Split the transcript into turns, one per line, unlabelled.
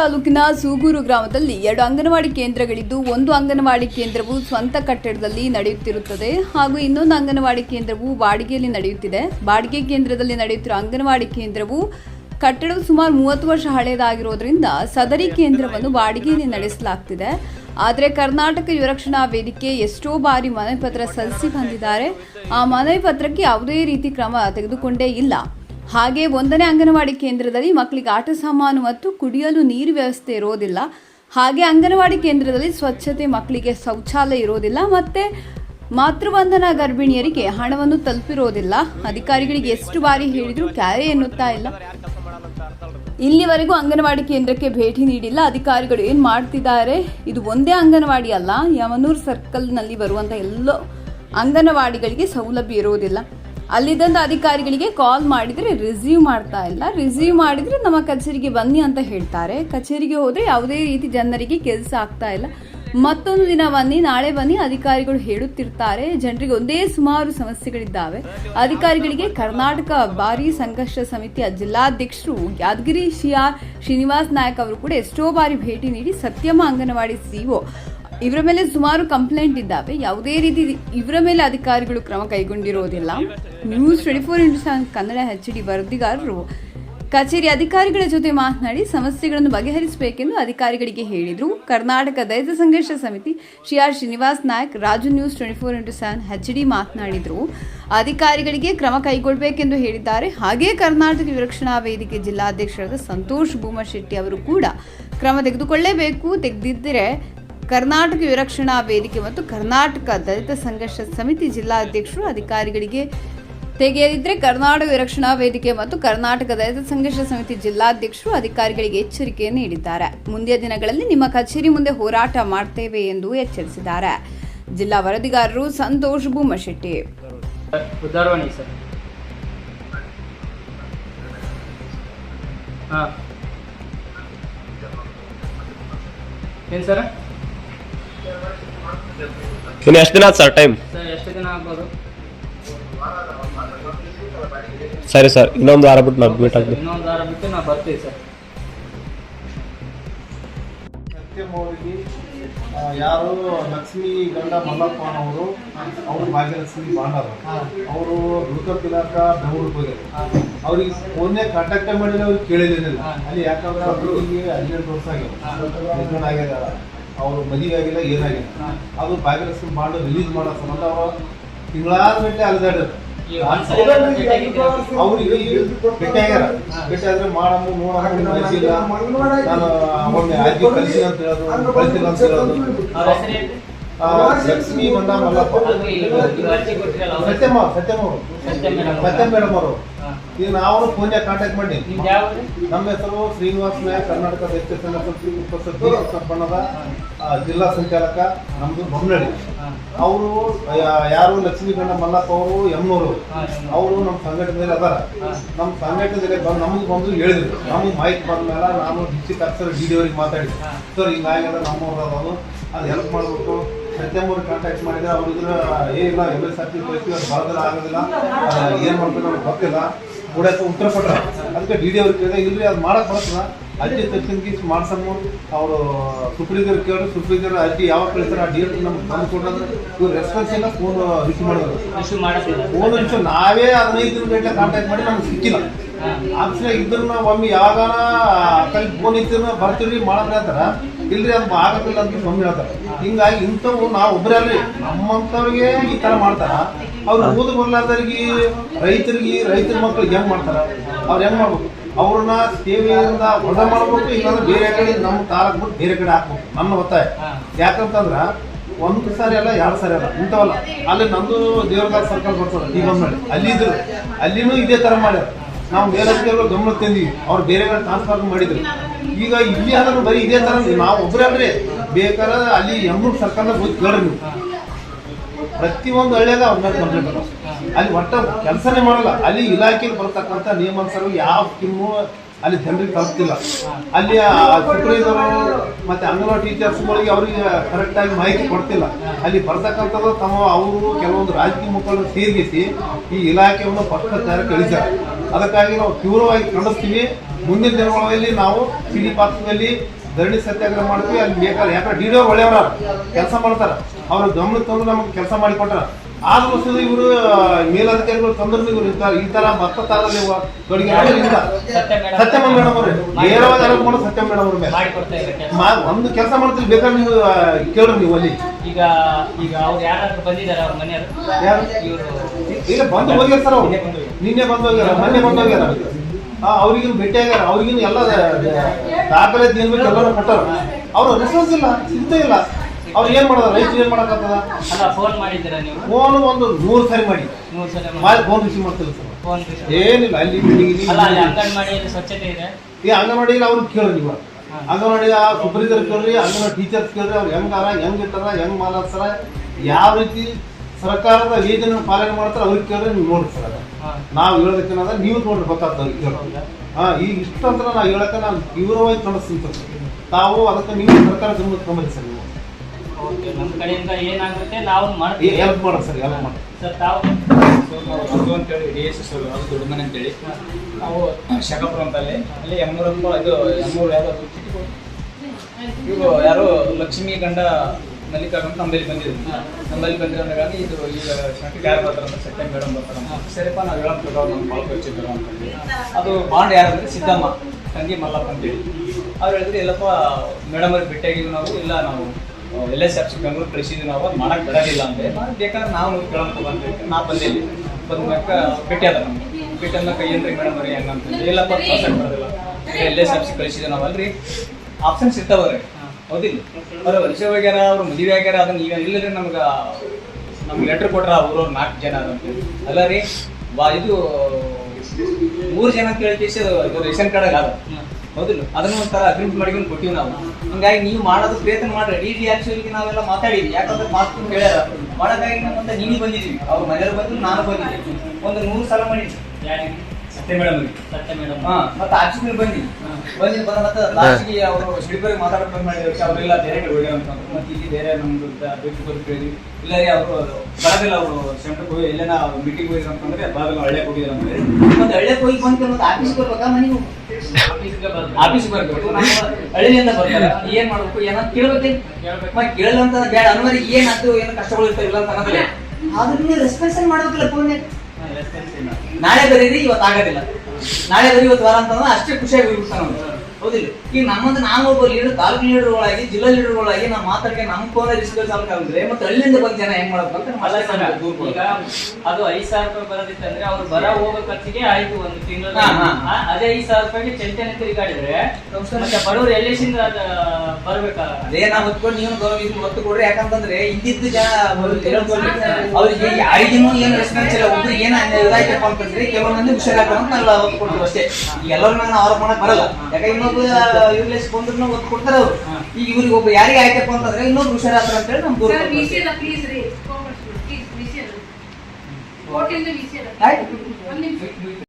ತಾಲೂಕಿನ ಸೂಗೂರು ಗ್ರಾಮದಲ್ಲಿ ಎರಡು ಅಂಗನವಾಡಿ ಕೇಂದ್ರಗಳಿದ್ದು, ಒಂದು ಅಂಗನವಾಡಿ ಕೇಂದ್ರವು ಸ್ವಂತ ಕಟ್ಟಡದಲ್ಲಿ ನಡೆಯುತ್ತಿರುತ್ತದೆ ಹಾಗೂ ಇನ್ನೊಂದು ಅಂಗನವಾಡಿ ಕೇಂದ್ರವು ಬಾಡಿಗೆಯಲ್ಲಿ ನಡೆಯುತ್ತಿದೆ. ಬಾಡಿಗೆ ಕೇಂದ್ರದಲ್ಲಿ ನಡೆಯುತ್ತಿರುವ ಅಂಗನವಾಡಿ ಕೇಂದ್ರವು ಕಟ್ಟಡವು ಸುಮಾರು ಮೂವತ್ತು ವರ್ಷ ಹಳೆಯದಾಗಿರೋದ್ರಿಂದ ಸದರಿ ಕೇಂದ್ರವನ್ನು ಬಾಡಿಗೆಯಲ್ಲಿ ನಡೆಸಲಾಗ್ತಿದೆ. ಆದರೆ ಕರ್ನಾಟಕ ಯುವರಕ್ಷಣಾ ವೇದಿಕೆ ಎಷ್ಟೋ ಬಾರಿ ಮನವಿ ಪತ್ರ ಸಲ್ಲಿಸಿ ಬಂದಿದ್ದಾರೆ. ಆ ಮನವಿ ಪತ್ರಕ್ಕೆ ಯಾವುದೇ ರೀತಿ ಕ್ರಮ ತೆಗೆದುಕೊಂಡೇ ಇಲ್ಲ. ಹಾಗೆ ಒಂದನೇ ಅಂಗನವಾಡಿ ಕೇಂದ್ರದಲ್ಲಿ ಮಕ್ಕಳಿಗೆ ಆಟ ಸಾಮಾನು ಮತ್ತು ಕುಡಿಯಲು ನೀರು ವ್ಯವಸ್ಥೆ ಇರೋದಿಲ್ಲ. ಹಾಗೆ ಅಂಗನವಾಡಿ ಕೇಂದ್ರದಲ್ಲಿ ಸ್ವಚ್ಛತೆ ಮಕ್ಕಳಿಗೆ ಶೌಚಾಲಯ ಇರೋದಿಲ್ಲ ಮತ್ತೆ ಮಾತೃವಂದನಾ ಗರ್ಭಿಣಿಯರಿಗೆ ಹಣವನ್ನು ತಲುಪಿರೋದಿಲ್ಲ. ಅಧಿಕಾರಿಗಳಿಗೆ ಎಷ್ಟು ಬಾರಿ ಹೇಳಿದರೂ ಕ್ಯಾರೆ ಎನ್ನುತ್ತಾ ಇಲ್ಲ. ಇಲ್ಲಿವರೆಗೂ ಅಂಗನವಾಡಿ ಕೇಂದ್ರಕ್ಕೆ ಭೇಟಿ ನೀಡಿಲ್ಲ. ಅಧಿಕಾರಿಗಳು ಏನು ಮಾಡ್ತಿದ್ದಾರೆ? ಇದು ಒಂದೇ ಅಂಗನವಾಡಿ ಅಲ್ಲ. ಯಮನೂರು ಸರ್ಕಲ್ನಲ್ಲಿ ಬರುವಂಥ ಎಲ್ಲೋ ಅಂಗನವಾಡಿಗಳಿಗೆ ಸೌಲಭ್ಯ ಇರೋದಿಲ್ಲ. ಅಲ್ಲಿದ್ದಂಥ ಅಧಿಕಾರಿಗಳಿಗೆ ಕಾಲ್ ಮಾಡಿದರೆ ರಿಸೀವ್ ಮಾಡ್ತಾ ಇಲ್ಲ. ರಿಸೀವ್ ಮಾಡಿದರೆ ನಮ್ಮ ಕಚೇರಿಗೆ ಬನ್ನಿ ಅಂತ ಹೇಳ್ತಾರೆ. ಕಚೇರಿಗೆ ಹೋದರೆ ಯಾವುದೇ ರೀತಿ ಜನರಿಗೆ ಕೆಲಸ ಆಗ್ತಾ ಇಲ್ಲ. ಮತ್ತೊಂದು ದಿನ ಬನ್ನಿ, ನಾಳೆ ಬನ್ನಿ, ಅಧಿಕಾರಿಗಳು ಹೇಳುತ್ತಿರ್ತಾರೆ. ಜನರಿಗೆ ಒಂದೇ ಸುಮಾರು ಸಮಸ್ಯೆಗಳಿದ್ದಾವೆ. ಅಧಿಕಾರಿಗಳಿಗೆ ಕರ್ನಾಟಕ ಬಾರಿ ಸಂಘರ್ಷ ಸಮಿತಿಯ ಜಿಲ್ಲಾಧ್ಯಕ್ಷರು ಯಾದಗಿರಿ ಶಿಯಾರ್ ಶ್ರೀನಿವಾಸ್ ನಾಯಕ್ ಅವರು ಕೂಡ ಎಷ್ಟೋ ಬಾರಿ ಭೇಟಿ ನೀಡಿ ಸತ್ಯಮ ಅಂಗನವಾಡಿ ಸಿಒ ಇವರ ಮೇಲೆ ಸುಮಾರು ಕಂಪ್ಲೇಂಟ್ ಇದ್ದಾವೆ. ಯಾವುದೇ ರೀತಿ ಇವರ ಮೇಲೆ ಅಧಿಕಾರಿಗಳು ಕ್ರಮ ಕೈಗೊಂಡಿರೋದಿಲ್ಲ. News twenty four into seven Kannada H D ವರದಿಗಾರರು ಕಚೇರಿ ಅಧಿಕಾರಿಗಳ ಜೊತೆ ಮಾತನಾಡಿ ಸಮಸ್ಯೆಗಳನ್ನು ಬಗೆಹರಿಸಬೇಕೆಂದು ಅಧಿಕಾರಿಗಳಿಗೆ ಹೇಳಿದರು. Karnataka Dalit Sangharsh Samiti Shri R Srinivas Nayak, Raju news twenty four into seven H D ಮಾತನಾಡಿದರು. ಅಧಿಕಾರಿಗಳಿಗೆ ಕ್ರಮ ಕೈಗೊಳ್ಳಬೇಕೆಂದು ಹೇಳಿದ್ದಾರೆ. ಹಾಗೆಯೇ ಕರ್ನಾಟಕ ವಿರಕ್ಷಣಾ ವೇದಿಕೆ ಜಿಲ್ಲಾಧ್ಯಕ್ಷರಾದ ಸಂತೋಷ್ ಭೂಮಶೆಟ್ಟಿ ಅವರು ಕೂಡ ಕ್ರಮ ತೆಗೆದುಕೊಳ್ಳಲೇಬೇಕು ತೆಗೆದಿದ್ದರೆ ಕರ್ನಾಟಕ ವಿರಕ್ಷಣಾ ವೇದಿಕೆ ಮತ್ತು ಕರ್ನಾಟಕ ದಲಿತ ಸಂಘರ್ಷ ಸಮಿತಿ ಜಿಲ್ಲಾಧ್ಯಕ್ಷರು ಅಧಿಕಾರಿಗಳಿಗೆ ತೆಗೆಯದಿದ್ದರೆ ಕರ್ನಾಟಕ ವಿರಕ್ಷಣಾ ವೇದಿಕೆ ಮತ್ತು ಕರ್ನಾಟಕ ದಲಿತ ಸಂಘರ್ಷ ಸಮಿತಿ ಜಿಲ್ಲಾಧ್ಯಕ್ಷರು ಅಧಿಕಾರಿಗಳಿಗೆ ಎಚ್ಚರಿಕೆ ನೀಡಿದ್ದಾರೆ. ಮುಂದಿನ ದಿನಗಳಲ್ಲಿ ನಿಮ್ಮ ಕಚೇರಿ ಮುಂದೆ ಹೋರಾಟ ಮಾಡ್ತೇವೆ ಎಂದು ಎಚ್ಚರಿಸಿದ್ದಾರೆ. ಜಿಲ್ಲಾ ವರದಿಗಾರರು ಸಂತೋಷ್ ಭೂಮಶೆಟ್ಟಿ.
ಏನು ಸರ್?
ಇನ್ನು ಎಷ್ಟು ದಿನ ಆಯ್ತು ಸರ್ ಟೈಮ್
ಸರ್ ಎಷ್ಟು ದಿನ ಆಗ್ಬೋದು?
ಸರಿ ಸರ್ ಇನ್ನೊಂದು ವಾರ ಬಿಟ್ಟು ನಾವು ಮೀಟ್ ಆಗ್ತೀವಿ.
ಇನ್ನೊಂದು ವಾರ ಬಿಟ್ಟು ನಾವು ಬರ್ತೀವಿ ಸರ್.
ಯಾರು ಲಕ್ಷ್ಮೀ ಗಂಡ ಮಲ್ಲಪ್ಪನವರು ಅವರು ಭಾಗ್ಯಲಕ್ಷ್ಮಿ ಬಾಂಡವ ಅವರು ಗುರುಕಪ್ ಪಿಲಾಕ ಬೆಂಗಳೂರಿಗೆ ಹೋಗಿದೆ ಅವ್ರಿಗೆ ಒಂದೇ ಕಂಟಾಕ್ಟ್ ಮಾಡಿದ್ರೆ ಅವ್ರಿಗೆ ಕೇಳಿದಿಲ್ಲ ಅಲ್ಲಿ ಯಾಕಂದ್ರೆ ಅವ್ರಿಗೆ ಹನ್ನೆರಡು ವರ್ಷ ಆಗಿದೆ ಆಗ್ಯದ ಅವ್ರು ಮದುವೆ ಆಗಿಲ್ಲ ಏನಾಗಿಲ್ಲ. ಅದು ಭಾಗ್ಯಲಕ್ಷ್ಮಿ ಬಾಂಡ್ ರಿಲೀಸ್ ಮಾಡೋ ಸಂಬಂಧ ಅವರು ತಿಂಗಳಾದ ಗಂಟೆ ಅಲೆದಾಡ್ಯಾರ? ಅವ್ರಿಗೆ ಭೇಟಿ ಭೇಟಿ ಆದ್ರೆ ಮಾಡಮ್ಮ ಕಳಿಸಿಲ್ಲ ನಾನು ಒಮ್ಮೆ ಅಜ್ಜಿ ಕಳಿಸಿ ಅಂತ ಹೇಳೋದು ಕಳಿಸಿಲ್ಲ ಅಂತ ಹೇಳೋದು. ಬಂದ ಮಲ್ಲಪ್ಪ? ಸತ್ಯಮ್ಮ ಸತ್ಯಮ್ಮ ಅವರು.
ಸತ್ಯಂ ಮೇಡಮ್ ಅವ್ರಾ?
ಈಗ ನಾವು ಫೋನ್ಯಾಗ ಕಾಂಟ್ಯಾಕ್ಟ್ ಮಾಡಿ.
ಯಾವ
ನಮ್ಮ ಹೆಸರು ಶ್ರೀನಿವಾಸ್ ನಾಯಕ್ ಕರ್ನಾಟಕ ದೈತ್ಯ ಸಂಘ ಸಂಪನ್ನದ ಆ, ಜಿಲ್ಲಾ ಸಂಚಾಲಕ ನಮ್ದು ಬೊಮ್ಮನಳ್ಳಿ ಅವರು ಯಾರು ಲಕ್ಷ್ಮೀ ಗಂಡ ಮಲ್ಲಪ್ಪ ಅವರು
ಎಮ್ಮೂರು
ಅವರು ನಮ್ಮ ಸಂಘಟನೆಯಲ್ಲಿ ಅದಾರ. ನಮ್ಮ ಸಂಘಟನೆಯಲ್ಲಿ ಬಂದು ನಮಗೆ ಬಂದು ಹೇಳಿದ್ರು. ನಮಗೆ ಮಾಹಿತಿ ಬಂದ ಮೇಲೆ ನಾನು ಡಿಸ್ಟಿಕ್ ಆಫೀಸರ್ ಡಿ ಡಿ ಅವ್ರಿಗೆ ಮಾತಾಡಿ
ಹಾ.
ಸರ್ ಹಿಂಗಾಗ್ಯದ ನಮ್ಮವ್ರು ಅದಾವು ಅದು ಹೆಲ್ಪ್ ಮಾಡಬೇಕು. ಸತ್ಯಮ್ಮವ್ರಿಗೆ ಕಾಂಟ್ಯಾಕ್ಟ್ ಮಾಡಿದ್ರೆ ಅವ್ರಿದ್ರೆ ಏನಿಲ್ಲ ಎಂ ಎಸ್ ಆರ್ ಟಿ ಕಳಿಸ್ತೀವಿ ಅದು ಬರೋದಿಲ್ಲ ಆಗೋದಿಲ್ಲ. ಏನು ಮಾಡ್ಬೇಕು ನಮ್ಗೆ ಗೊತ್ತಿಲ್ಲ. ಕೂಡ ಉತ್ತರ ಕೊಟ್ಟರೆ ಅದಕ್ಕೆ ಡಿ ಡಿ ಅವ್ರಿಗೆ ಕೇಳಿದೆ ಇಲ್ರಿ ಅದು ಮಾಡಕ್ಕೆ ಬರ್ತದ ಅಜ್ಜಿ ತಕ್ಷಣ ಮಾಡ್ಸಮ್ಮ. ಅವರು ಸುಪ್ರೀದರ್ ಕೇಳಿ ಸುಪ್ರೀದರ್ ಅಜ್ಜಿ ಯಾವಾಗ ಕಳಿಸ್ತಾರೆ ಆ ಡೇಟ್ ನಮ್ಗೆ ತಂದು ಕೊಟ್ಟಂದ್ರೆ ಇವ್ರು ರೆಸ್ಪಾನ್ಸ್ ಇಲ್ಲ ಫೋನ್ ರಿಸೀವ್ ಮಾಡೋದು. ಫೋನ್ ರಿಸೀವ್ ನಾವೇ ಹದಿನೈದು ದಿನ ಗಂಟೆ ಕಾಂಟ್ಯಾಕ್ಟ್ ಮಾಡಿ ನಮ್ಗೆ ಸಿಕ್ಕಿಲ್ಲ. ಆಫೀಸ್ನಾಗ ಇದ್ರು ಒಮ್ಮೆ ಯಾವಾಗಾನ ಕೈ ಫೋನ್ ಇತ್ತು ಬರ್ತೀವಿ ಮಾಡಕ್ ಹೇಳ್ತಾರ ಇಲ್ರಿ ಅದು ಆಗೋದಿಲ್ಲ ಅಂತ ಮಮ್ಮಿ ಹೇಳ್ತಾರೆ. ಹಿಂಗಾಗಿ ಇಂಥವು ನಾವು ಒಬ್ಬರೇ ಅಲ್ರಿ, ನಮ್ಮಂಥವ್ರಿಗೆ ಈ ಥರ ಮಾಡ್ತಾರ. ಅವ್ರು ಓದು ಬರ್ಲಾರ್ದವ್ರಿಗೆ ರೈತರಿಗೆ, ರೈತರ ಮಕ್ಳಿಗೆ ಹೆಂಗೆ ಮಾಡ್ತಾರ? ಅವ್ರು ಹೆಂಗೆ ಮಾಡ್ಬೇಕು? ಅವ್ರನ್ನ ಸೇವೆಯಿಂದ ಹೊರ ಮಾಡ್ಬೇಕು, ಇಲ್ಲಾಂದ್ರೆ ಬೇರೆ ಕಡೆ ನಮ್ಮ ತಾಲೂಕು ಬಿಟ್ಟು ಬೇರೆ ಕಡೆ ಹಾಕ್ಬೇಕು. ನನ್ನ ಒತ್ತಾಯ. ಯಾಕಂತಂದ್ರೆ ಒಂದು ಸಾರಿ ಅಲ್ಲ, ಎರಡು ಸಾರಿ ಅಲ್ಲ, ಇಂಥವಲ್ಲ. ಅಲ್ಲಿ ನಂದು ದೇವ್ರದಾಗ ಸರ್ಕಲ್ ಬರ್ತದೆ ಈಗ ಅಲ್ಲಿ ಇದ್ರು ಅಲ್ಲಿನೂ ಇದೇ ಥರ ಮಾಡ್ಯಾರ. ನಾವು ಮೇಲಧಿಕಾರಿಗಳು ಗಮನ ತಂದೀವಿ ಅವ್ರು ಬೇರೆ ಕಡೆ ಟ್ರಾನ್ಸ್ಫರ್ ಮಾಡಿದ್ರು. ಈಗ ಇಲ್ಲಿ ಆದ್ರೂ ಬರೀ ಇದೇ ತರ ನಾವು ಒಬ್ಬರೇ ಅಂದ್ರೆ ಬೇಕಾದ್ರೆ ಅಲ್ಲಿ ಎಮ್ಮೂರು ಸರ್ಕಾರದ ಹೋಗಿ ಕೇಳ್ರಿ ನೀವು. ಪ್ರತಿಯೊಂದು ಹಳ್ಳಿಯಾಗ ಅವ್ರ ಮೇಲೆ ಕಂಪ್ಲೇಂಟ್ ಅಲ್ಲಿ ಒಟ್ಟ ಕೆಲಸನೇ ಮಾಡಲ್ಲ. ಅಲ್ಲಿ ಇಲಾಖೆಗೆ ಬರ್ತಕ್ಕಂಥ ನಿಯಮಾನುಸಾರ ಯಾವ ಸ್ಕೀಮು ಅಲ್ಲಿ ಜನರಿಗೆ ತಲುಪ್ತಿಲ್ಲ. ಅಲ್ಲಿ ಸೂಪರ್ವೈಸರು ಮತ್ತೆ ಅಂಗನವಾಡಿ ಟೀಚರ್ಸ್ಗಳಿಗೆ ಅವರಿಗೆ ಕರೆಕ್ಟಾಗಿ ಮಾಹಿತಿ ಕೊಡ್ತಿಲ್ಲ. ಅಲ್ಲಿ ಬರ್ತಕ್ಕಂಥದ್ದು ತಮ್ಮ ಅವರು ಕೆಲವೊಂದು ರಾಜಕೀಯ ಮುಖಂಡರು ಸೇರಿಸಿ ಈ ಇಲಾಖೆಯನ್ನು ಭ್ರಷ್ಟಾಚಾರಕ್ಕೆ ಕಳಿಸ್ಯಾರ ಅದಕ್ಕಾಗಿ ನಾವು ತೀವ್ರವಾಗಿ ಖಂಡಿಸ್ತೀವಿ. ಮುಂದಿನ ದಿನಗಳಲ್ಲಿ ನಾವು ಸಿಡಿ ಪಾತ್ರದಲ್ಲಿ ಧರಣಿ ಸತ್ಯಾಗ್ರಹ ಮಾಡ್ತೀವಿ. ಅಲ್ಲಿ ಬೇಕಾದ್ರೆ ಯಾಕಂದ್ರೆ ಡಿ ಒಳ್ಳೆಯವರ ಕೆಲಸ ಮಾಡ್ತಾರೆ. ಅವ್ರ ಗಮನ ತಂದು ನಮಗೆ ಕೆಲಸ ಮಾಡಿ ಕೊಟ್ಟಾರ ಆದ ವರ್ಷದ ಇವರು ಮೇಲಧಿಕಾರಿಗಳು ತಂದ್ರು ಇವರು ಈ ತರ- ಈ ತರ
ಸತ್ಯ ಮೇಡಮ್.
ಸತ್ಯಮ್ಮ ಮೇಡಮ್ ಅವ್ರೆ. ನೇರವಾಗಿ ಆರೋಪ ಮಾಡೋದು ಸತ್ಯಮ್ಮ ಮೇಡಮ್ ಅವ್ರ ಮೇಲೆ. ಒಂದು ಕೆಲಸ ಮಾಡ್ತೀವಿ ಬೇಕಾದ್ರೆ ನೀವು ಕೇಳ್ರಿ ನೀವು ಅಲ್ಲಿ.
ಈಗ ಈಗ ಅವ್ರು ಯಾರಾದ್ರೂ ಬಂದಿದ್ದಾರೆ ಅವ್ರ ಮನೆಯವರು?
ಈಗ ಬಂದು ಹೋಗ್ಯಾರ ಸರ್ ಅವ್ರು. ನಿನ್ನೆ ಬಂದು ಹೋಗ್ಯಾರ ಮೊನ್ನೆ ಬಂದು ಹೋಗ್ಯಾರ ಅವ್ರಿಗಿನ ಭೇಟಿ ಆಗ್ಯಾರ? ಅವ್ರಿಗಿನ ಎಲ್ಲ ದಾಖಲೆ ಏನ್ ಬೇಕು ಎಲ್ಲರೂ ಕೊಟ್ಟಾರ ಅವ್ರು ರೆಸ್ಪಾನ್ಸ್ ಇಲ್ಲ ಚಿಂತೆ ಇಲ್ಲ. ಅವ್ರು ಏನ್ ಮಾಡೋದ? ರೈತರು ಏನ್ ಮಾಡಕತ್ತದ?
ಅಲ್ಲ ಫೋನ್ ಮಾಡಿದ್ದೀರಾ ನೀವು?
ಫೋನ್ ಒಂದು ನೂರು ಸಾರಿ ಮಾಡಿ.
ಸಲ
ಮಾಡಿ. ಫೋನ್ ರಿಸೀವ್ ಮಾಡ್ತಿಲ್ಲ ಸರ್.
ಫೋನ್
ಏನಿಲ್ಲ ಅಲ್ಲಿ
ಅಲ್ಲ ಅಲ್ಲಿ
ಇಲ್ಲಿ.
ಅಂಗನವಾಡಿಯಲ್ಲಿ ಸ್ವಚ್ಛತೆ ಇದೆ?
ಈ ಅಂಗನವಾಡಿಯಲ್ಲಿ ಅವ್ರಿಗೆ ಕೇಳಿ ನೀವು ಅಂಗನವಾಡಿ ಆ ಸೂಪರ್ವೈಸರ್ ಕೇಳ್ರಿ ಅಂಗನವಾಡಿ ಟೀಚರ್ಸ್ ಕೇಳ್ರಿ ಅವ್ರು ಹೆಂಗಾರ ಹೆಂಗ್ ಇರ್ತಾರ ಹೆಂಗ್ ಮಾಲಾಡ್ತಾರ ಯಾವ ರೀತಿ ಸರ್ಕಾರದ ಯೋಜನೆ ಪಾಲನೆ ಮಾಡ್ತಾರೆ ಅವ್ರಿಗೆ ಕೇಳ್ರಿ ನೀವು ನೋಡ್ರಿ ಸರ್ ಅದು.
ಹಾ.
ನಾವು ನೀವು ನೋಡ್ರಿ ಗೊತ್ತಾಗ್ತದೆ ಅವ್ರಿಗೆ ಕೇಳೋದು. ಹಾ ಈಗ ಇಷ್ಟು ಅಂತ ನಾವು ಹೇಳಕ್ಕೆ ನಾನು ತೀವ್ರವಾಗಿ ಖಂಡಿಸ್ತೀನಿ ಸರ್. ತಾವು ಅದಕ್ಕೆ ನೀವು ಸರ್ಕಾರ ಗಮನಕ್ಕೆ ಗಮನಿಸಿ ಸರ್ ನೀವು.
ಓಕೆ ನಮ್ಮ ಕಡೆಯಿಂದ ಏನಾಗುತ್ತೆ ನಾವು ಮಾಡ್ತೀವಿ.
ಹೆಲ್ಪ್ ಮಾಡೋದು ಸರ್ ಹೆಲ್ಪ್ ಮಾಡಿ
ಸರ್ ತಾವು
ಅಂತೇಳಿ ಡಿ ಎಸ್ ಎಸ್ ಅದು ದೊಡ್ಡ ಮನೆ ಅಂತೇಳಿ. ನಾವು ಶಕಾಪುರ ಅಂತಲ್ಲಿ ಅಲ್ಲಿ ಎಮ್ಮೂರಪ್ಪ ಇದು ಎಮ್ಮೂರು ಯಾರು ಇವರು ಯಾರು ಲಕ್ಷ್ಮಿ ಗಂಡ ಮಲ್ಲಿಕಾರ್ಜುನ್ ನಂಬಲ್ಲಿ ನಮ್ಮಲ್ಲಿ ಬಂದಿದ್ರು. ನಮ್ಮಲ್ಲಿ ಬಂದಿರೋದಾಗಿ ಇದು ಈಗ ಶಂಕರ್ ಯಾರು ಬರ್ತಾರಂತ ಸತ್ಯ ಮೇಡಮ್ ಬರ್ತಾರಂತ. ಸರಿಪ್ಪ ನಾವು ಹೇಳೋದು ನಮ್ಮ ಭಾಳ ಪರಿಚಿತರು ಅಂತೇಳಿ ಅದು ಬಾಂಡ್ ಯಾರಂದ್ರೆ ಸಿದ್ದಮ್ಮ ತಂಗಿ ಮಲ್ಲಪ್ಪ ಅಂತೇಳಿ. ಅವ್ರು ಹೇಳಿದ್ರು ಎಲ್ಲಪ್ಪ ಮೇಡಮ್ ಅವ್ರಿಗೆ ಭೇಟಿಯಾಗಿವಿ ನಾವು ಇಲ್ಲ ನಾವು ಎಲ್ಲ ಎಸ್ ಬೆಂಗಳೂರು ಕಳಿಸಿದ್ವಿ ನಾವು, ಅದು ಮಾಡಕ್ ಬಿಡೋದಿಲ್ಲ ಅಂದ್ರೆ ನಾವ್ ಬೇಕಾದ್ರೆ ನಾವು ಕೇಳೋಕೆ ಬಂದ್ರೆ ನಾ ಬಂದೆ ಬಂದ್ಮ್ಯಾಕ ಭೇಟಿ ಅದ ನಮ್ಗೆ ಭೇಟಿ ಅಂದ ಕೈ ಏನ್ರಿ ಮೇಡಮ್ ರೀ ಹೆಂಗಂತ ಇಲ್ಲಪ್ಪ ಕಳ್ಸಕ್ ಬರೋದಿಲ್ಲ ಎಲ್ ಎಸ್ ಎಫ್ ಕಳಿಸಿದ್ವಿ ನಾವು. ಆಪ್ಷನ್ಸ್ ಇರ್ತಾವ್ರಿ ಹೌದಿಲ್ಲ. ಅವ್ರ, ವರ್ಷ ಹೋಗ್ಯಾರ, ಅವ್ರ ಮದುವೆ ಆಗ್ಯಾರ, ಅದನ್ನ ಈಗ ಇಲ್ಲರಿ ನಮ್ಗೆ ನಮ್ಗೆ ಲೆಟ್ರ್ ಕೊಟ್ರ ಊರವ್ರು ನಾಲ್ಕು ಜನ ಅದಂತ ಅಲ್ಲ ರೀ, ಬಾ, ಇದು ಮೂರು ಜನ ಕೇಳಿ ಇದು ರೇಷನ್ ಕಾರ್ಡ್ ಅದ ಹೌದಿಲ್ಲ. ಅದನ್ನ ಒಂಥರ ಅಗ್ರಿಮೆಂಟ್ ಮಾಡ್ಕೊಂಡು ಕೊಟ್ಟಿವಿ ನಾವು. ಹಂಗಾಗಿ ನೀವು ಮಾಡೋದು ಪ್ರಯತ್ನ ಮಾಡ್ರಿ. ಡಿ ಡಿ ಆಕ್ಚುಲಿ ನಾವೆಲ್ಲ ಮಾತಾಡಿದ್ವಿ. ಯಾಕಂದ್ರೆ ಮಾತು ಹೇಳ್ಯಾರ ಮಾಡೋಕ್ಕಾಗಿ ನಮ್ಮಂತ ಮತ್ತೆ ನೀನು ಬಂದಿದ್ವಿ ಅವ್ರ ಮನೆಯವ್ರು ಬಂದ್ರು ನಾನು ಬಂದಿದ್ವಿ ಒಂದು ನೂರು ಸಲ ಮಾಡಿದ್ವಿ ಸತ್ಯ ಮೇಡಮ್
ಸತ್ಯ ಮೇಡಮ್.
ಹಾ ಮತ್ತೆ ಆಫೀಸ್ನಲ್ಲಿ ಬಂದಿ ಬಂದಿ ಬಂದ ಮತ್ತೆ ಲಾಸ್ಟ್ಗೆ ಅವರು ಶಿಲ್ಪರಿಗೆ ಮಾತಾಡಕ್ ಬಂದ್ ಮಾಡಿದ್ರು. ಅವರೆಲ್ಲ ಬೇರೆ ಕಡೆ ಹೋಗ್ಯಾರ ಅಂತ ಮತ್ತೆ ಇಲ್ಲಿ ಬೇರೆ ನಮ್ದು ಬೇಕು ಬಂದು ಕೇಳಿದ್ವಿ ಇಲ್ಲ ರೀ ಅವರು ಬರೋದಿಲ್ಲ ಅವರು ಸೆಂಟ್ರಿಗೆ ಹೋಗಿ ಎಲ್ಲೇನ ಮೀಟಿಂಗ್ ಹೋಗಿದ್ರು ಅಂತಂದ್ರೆ ಬರೋದಿಲ್ಲ ಹಳ್ಳಿಗೆ ಹೋಗಿದ್ರು ಅಂದ್ರೆ ಮತ್ತೆ ಹಳ್ಳಿಗೆ ಹೋಗಿ ಬಂದು ಮತ್ತೆ ಆಫೀಸ್ಗೆ ಬರ್ಬೇಕಾ ಮನೆಗೆ
ಬಂದು
ಆಫೀಸ್ಗೆ ಬರ್ಬೇಕು. ಹಳ್ಳಿಯಿಂದ ಬರ್ತಾರ. ಏನ್ ಮಾಡ್ಬೇಕು? ಏನೋ ಕೇಳ್ಬೇಕು. ಮತ್ತೆ ಕೇಳಂತ ಬೇಡ. ಅನ್ನೋರಿಗೆ ಅದು, ಏನು ಕಷ್ಟಗಳು ಇರ್ತಾವ ಇಲ್ಲ ಅಂತ ಅನ್ನೋದಿಲ್ಲ ಆದ್ರೆ ನೀವು ರೆಸ್ಪಾನ್ಸ್ ಮಾಡ್ಬೇಕಿಲ್ಲ ಫೋನ್ ನಾಳೆ ಬರೀರಿ, ಇವತ್ತು ಆಗೋದಿಲ್ಲ. ನಾಳೆ ಬರೀ ಇವತ್ತು ವಾರ ಅಂತಂದ್ರೆ ಅಷ್ಟೇ ಖುಷಿಯಾಗಿ ಹೋಗ್ಬಿಡ್ತಾನೆ. ಹೌದಿಲ್ಲ. ಈಗ ನಮ್ಮಂತ ನಾನು ಒಬ್ಬ ಲೀಡರ್ ತಾಲೂಕು ಲೀಡರ್ಗಳಾಗಿ ಜಿಲ್ಲಾ ಲೀಡರ್ಗಳಾಗಿ ನಾವು ಮಾತಾಡ್ಕೊಂಡು ನಮ್ಮ ಕೋನ ರಿಸ್ಕ್ ಸಾಲ್ಕಾದ್ರೆ ಮತ್ತೆ ಅಲ್ಲಿಂದ ಬಂದ ಜನ ಹೆಂಗ್ ಮಾಡ್ಬೇಕು
ಈಗ ಅದು ಐದ್ ಸಾವಿರ ರೂಪಾಯಿ ಬರೋದಿತ್ತಂದ್ರೆ ಅವ್ರು ಬರ ಹೋಗೋ ಖರ್ಚಿಗೆ ಆಯ್ತು ಒಂದು ತಿಂಗಳು. ಅದೇ ಐದ್ ಸಾವಿರ ರೂಪಾಯಿಗೆ ಚೆಂಚನೆ ತಿರುಗಾಡಿದ್ರೆ ಮತ್ತೆ ಬಡವರು ಎಲ್ಲಿಸಿಂದ ಬರ್ಬೇಕಲ್ಲ
ಅದೇ ನಾವು ಹೊತ್ಕೊಂಡು ನೀವು ಒತ್ತು ಕೊಡ್ರಿ. ಯಾಕಂತಂದ್ರೆ ಇದ್ದಿದ್ದು ಜನ ಅವ್ರಿಗೆ ಯಾರಿಗೂ ಏನು ರೆಸ್ಪಾನ್ಸ್ ಇಲ್ಲ. ಒಬ್ರು ಏನ ಇದಾಯ್ತಪ್ಪ ಅಂತಂದ್ರೆ ಕೆಲವೊಂದು ಮಂದಿ ಹುಷಾರಾಗ್ತಾವ ಅಂತ ನಾವು ಒತ್ತು ಕೊಡ್ತೀವಿ ಅಷ್ಟೇ. ಎಲ್ಲರೂ ಮೇಲೆ ಆರೋಪ ಮಾಡಕ್ ಬರಲ್ಲ. ಯಾಕಂದ್ರೆ ಇನ್ನೊಬ್ಬ ಇವ್ಲೇಸ್ ಬಂದ್ರು ಒತ್ತು ಕೊಡ್ತಾರೆ ಅವ್ರು. ಈಗ ಇವ್ರಿಗೆ ಒಬ್ಬ ಯಾರಿಗೆ ಆಯ್ತಪ್ಪ ಅಂತಂದ್ರೆ ಇನ್ನೊಬ್ರು ಹುಷಾರಾಗ್ತಾರ ಅಂತ ಹೇಳಿ
ನಮ್ಗೆ
ಆಯ್ತು.